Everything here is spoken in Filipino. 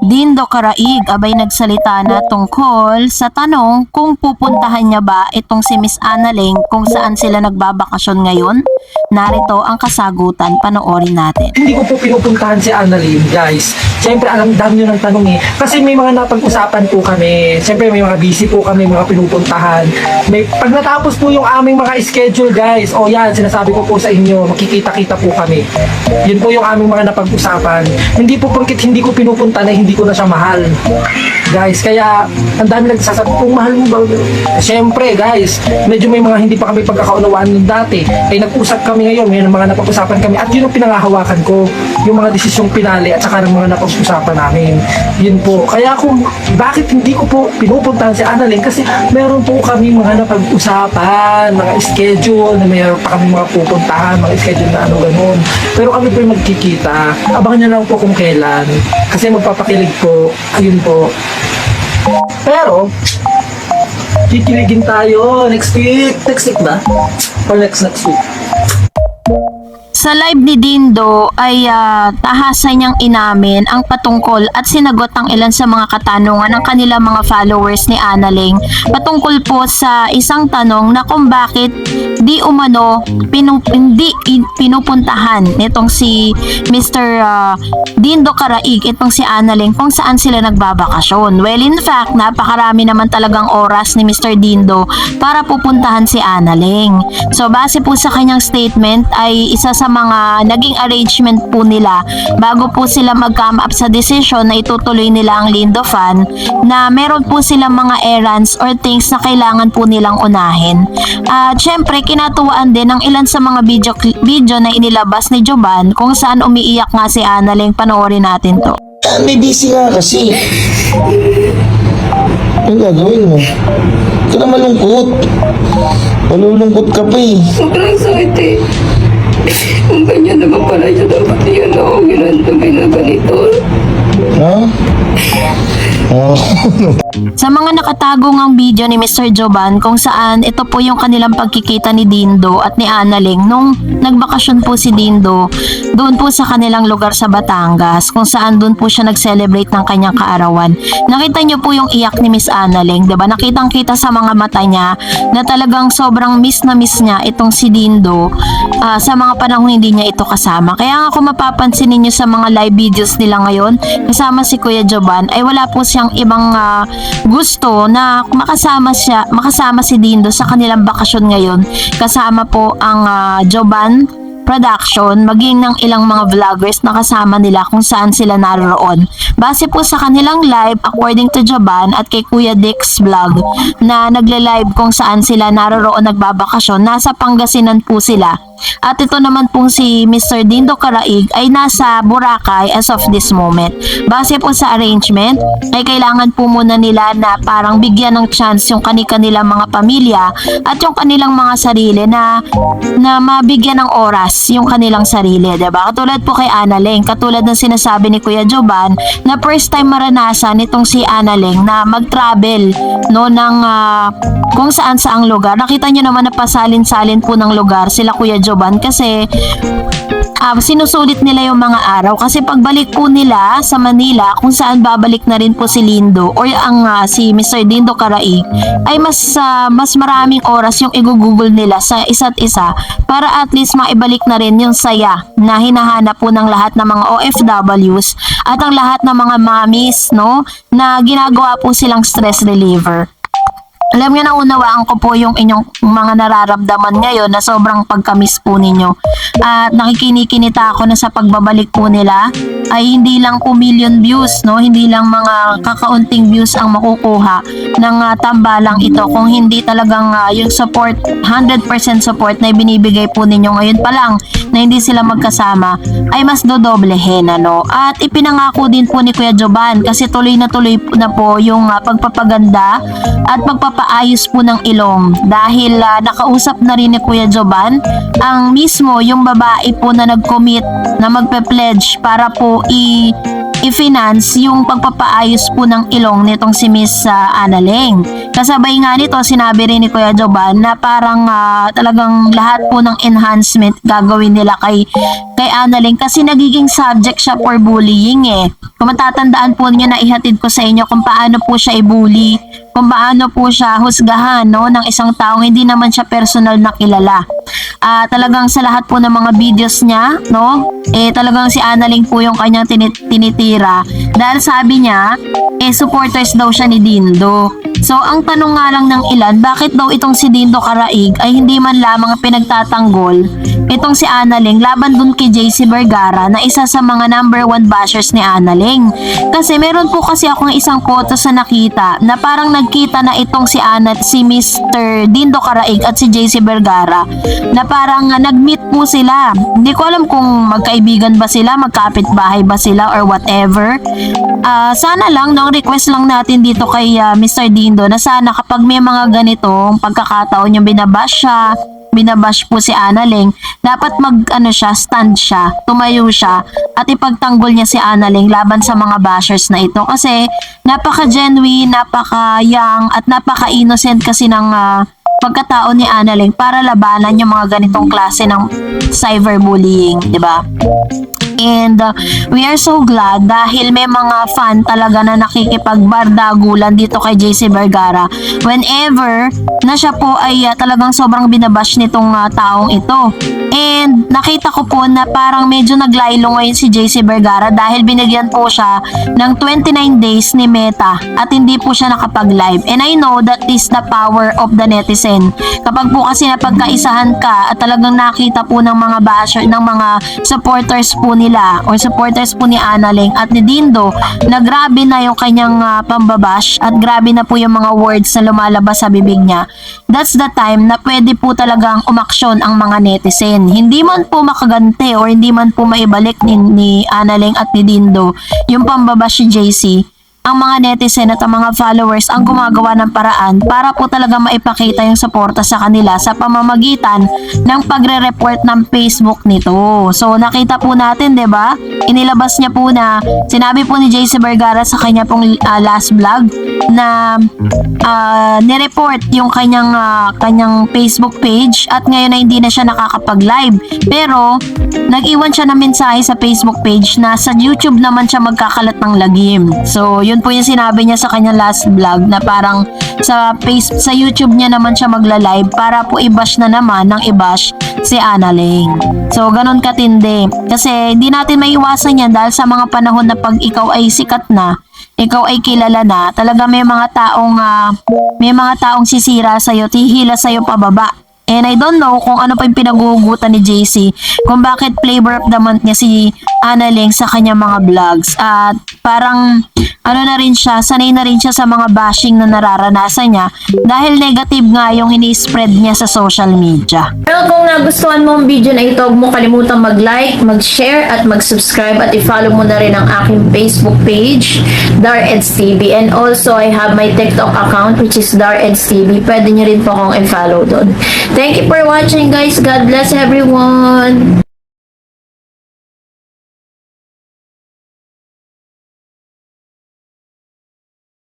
Dindo Karaig abay nagsalita na tungkol sa tanong kung pupuntahan niya ba itong si Miss Annalyn kung saan sila nagbabakasyon ngayon. Narito ang kasagutan, panoorin natin. Hindi ko po pinupuntahan si Annalyn, guys. Siyempre, alam, dami nyo ng tanong eh. Kasi may mga napag-usapan po kami. Siyempre, may mga busy po kami, mga pinupuntahan. May, pag natapos po yung aming mga schedule, guys, o yan, sinasabi ko po sa inyo, makikita-kita po kami. Yun po yung aming mga napag-usapan. Hindi po porkit hindi ko pinupunta na hindi ko na siya mahal. Guys, kaya ang dami nagsasabi, kung mahal mo ba? Siyempre, guys, medyo may mga hindi pa kami pagkakaunawaan nung dati. Eh, nag-usap kami ngayon, may mga napag-usapan kami. At yun ang pinangahawakan ko, yung mga desisyong pinali at saka ng mga napag-usapan namin. Yun po. Kaya kung bakit hindi ko po pinupuntahan si Annalyn, kasi meron po kami mga napag-usapan, mga schedule, na mayroon pa kami mga pupuntahan, mga schedule na ano ganun. Pero kami po yung magkikita. Abangan niyo lang po kung kailan. Kasi magpapakilig po. Ayun po. Pero, kikiligin tayo next week. Next week ba? Or next next week? Sa live ni Dindo ay ah, tahasa niyang inamin ang patungkol at sinagot ang ilan sa mga katanungan ng kanilang mga followers ni Annalyn patungkol po sa isang tanong na kung bakit di umano pinu- hindi pinupuntahan nitong si Mr. ah, Dindo Karaig itong si Annalyn kung saan sila nagbabakasyon. Well, in fact, napakarami naman talagang oras ni Mr. Dindo para pupuntahan si Annalyn. So, base po sa kanyang statement ay isa sa mga naging arrangement po nila bago po sila mag-come up sa decision na itutuloy nila ang Lindo Fan na meron po silang mga errands or things na kailangan po nilang unahin. At syempre, kinatuwaan din ng ilan sa mga video, video na inilabas ni Joban kung saan umiiyak nga si Annalyn. Panoorin natin to. May busy nga kasi. Ano gagawin mo? Ito na malungkot. Malulungkot ka pa eh. Sobrang sakit eh. Kung ganyan naman pala siya, dapat yan ako ginanto ginaganito. Ha? Sa mga nakatago ngang video ni Mr. Joban kung saan ito po yung kanilang pagkikita ni Dindo at ni Annalyn nung nagbakasyon po si Dindo doon po sa kanilang lugar sa Batangas kung saan doon po siya nag-celebrate ng kanyang kaarawan. Nakita niyo po yung iyak ni Miss Annalyn, 'di ba? Nakitang kita sa mga mata niya na talagang sobrang miss na miss niya itong si Dindo ah, sa mga panahon hindi niya ito kasama. Kaya nga kung mapapansin ninyo sa mga live videos nila ngayon kasama si Kuya Joban ay wala po siyang ibang ah, gusto na makasama siya, makasama si Dindo sa kanilang bakasyon ngayon. Kasama po ang ah, Joban production, maging ng ilang mga vloggers na kasama nila kung saan sila naroon. Base po sa kanilang live, according to Joban at kay Kuya Dick's vlog, na nagle-live kung saan sila naroon nagbabakasyon, nasa Pangasinan po sila. At ito naman pong si Mr. Dindo Karaig ay nasa Boracay as of this moment. Base po sa arrangement, ay kailangan po muna nila na parang bigyan ng chance yung kani-kanilang mga pamilya at yung kanilang mga sarili na na mabigyan ng oras yung kanilang sarili, 'di ba? Katulad po kay Annalyn, katulad ng sinasabi ni Kuya Joban na first time maranasan nitong si Annalyn na mag-travel no ng ah, kung saan saang lugar. Nakita niyo naman na pasalin-salin po ng lugar sila Kuya Joban kasi ah, sinusulit nila yung mga araw kasi pagbalik po nila sa Manila kung saan babalik na rin po si Lindo or ang ah, si Mr. Dindo Karaig ay mas ah, mas maraming oras yung igugugol nila sa isa't isa para at least maibalik na rin yung saya na hinahanap po ng lahat ng mga OFWs at ang lahat ng mga mommies no na ginagawa po silang stress reliever. Alam niyo na unawaan ko po yung inyong mga nararamdaman ngayon na sobrang pagkamis po ninyo. At nakikinikinita ako na sa pagbabalik po nila ay hindi lang po million views, no? Hindi lang mga kakaunting views ang makukuha ng ah, tambalang ito kung hindi talagang ah, yung support, 100% support na ibinibigay po ninyo ngayon pa lang na hindi sila magkasama ay mas dodoblehin ano. At ipinangako din po ni Kuya Joban kasi tuloy na tuloy na po yung ah, pagpapaganda at pagpapaayos po ng ilong dahil ah, nakausap na rin ni Kuya Joban ang mismo yung babae po na nag-commit na magpe-pledge para po i i-finance yung pagpapaayos po ng ilong nitong si Miss uh, Annalyn. Kasabay nga nito, sinabi rin ni Kuya Joban na parang ah, talagang lahat po ng enhancement gagawin nila kay, kay Annalyn kasi nagiging subject siya for bullying eh. Kung matatandaan po niyo na ihatid ko sa inyo kung paano po siya i-bully, kung paano po siya husgahan no, ng isang taong hindi naman siya personal na kilala. Ah, talagang sa lahat po ng mga videos niya, no? Eh talagang si Annalyn po yung kanyang tinit- tinitira dahil sabi niya, eh supporters daw siya ni Dindo. So ang tanong nga lang ng ilan, bakit daw itong si Dindo Karaig ay hindi man lamang pinagtatanggol itong si Annalyn laban dun kay JC Vergara na isa sa mga number one bashers ni Annalyn. Kasi meron po kasi akong isang photo sa nakita na parang nagkita na itong si Anna, si Mr. Dindo Karaig at si JC Vergara na parang uh, nag-meet po sila. Hindi ko alam kung magkaibigan ba sila, magkapit-bahay ba sila or whatever. Ah, sana lang, no, request lang natin dito kay ah, Mr. Dindo na sana kapag may mga ganitong pagkakataon yung binabash siya, binabash po si Annalyn, dapat mag ano siya, stand siya, tumayo siya at ipagtanggol niya si Annalyn laban sa mga bashers na ito kasi napaka-genuine, napaka-young at napaka-innocent kasi ng ah, pagkatao ni Annalyn para labanan yung mga ganitong klase ng cyberbullying, di ba? And uh, we are so glad dahil may mga fan talaga na nakikipagbardagulan dito kay JC Vergara whenever na siya po ay uh, talagang sobrang binabash nitong uh, taong ito. And nakita ko po na parang medyo naglaylo ngayon si JC Vergara dahil binigyan po siya ng 29 days ni Meta at hindi po siya nakapag-live. And I know that is the power of the netizen. Kapag po kasi napagkaisahan ka at talagang nakita po ng mga basher, ng mga supporters po nila or supporters po ni Annalyn at ni Dindo na grabe na yung kanyang ah, pambabash at grabe na po yung mga words na lumalabas sa bibig niya. That's the time na pwede po talagang umaksyon ang mga netizen. Hindi man po makaganti or hindi man po maibalik ni, ni Annalyn at ni Dindo yung pambabash ni JC ang mga netizen at ang mga followers ang gumagawa ng paraan para po talaga maipakita yung suporta sa kanila sa pamamagitan ng pagre-report ng Facebook nito. So nakita po natin, 'di ba? Inilabas niya po na sinabi po ni JC Vergara sa kanya pong ah, last vlog na ah, nireport yung kanyang ah, kanyang Facebook page at ngayon na hindi na siya nakakapag-live. Pero nag-iwan siya ng mensahe sa Facebook page na sa YouTube naman siya magkakalat ng lagim. So, yun po yung sinabi niya sa kanyang last vlog na parang sa face sa YouTube niya naman siya magla-live para po i-bash na naman ng i-bash si Annalyn. So, ganun katindi. Kasi hindi natin maiwasan yan dahil sa mga panahon na pag ikaw ay sikat na, ikaw ay kilala na, talaga may mga taong ah, may mga taong sisira sa iyo, tihila sa iyo pababa. And I don't know kung ano pa yung pinagugutan ni JC kung bakit flavor of the month niya si Annalyn sa kanyang mga vlogs. At parang ano na rin siya, sanay na rin siya sa mga bashing na nararanasan niya dahil negative nga yung ini-spread niya sa social media. Pero kung nagustuhan mo ang video na ito, huwag mo kalimutang mag-like, mag-share, at mag-subscribe at i-follow mo na rin ang aking Facebook page, DarEds TV. And also, I have my TikTok account which is DarEds TV. Pwede niyo rin po akong i-follow doon. Thank you for watching guys. God bless everyone!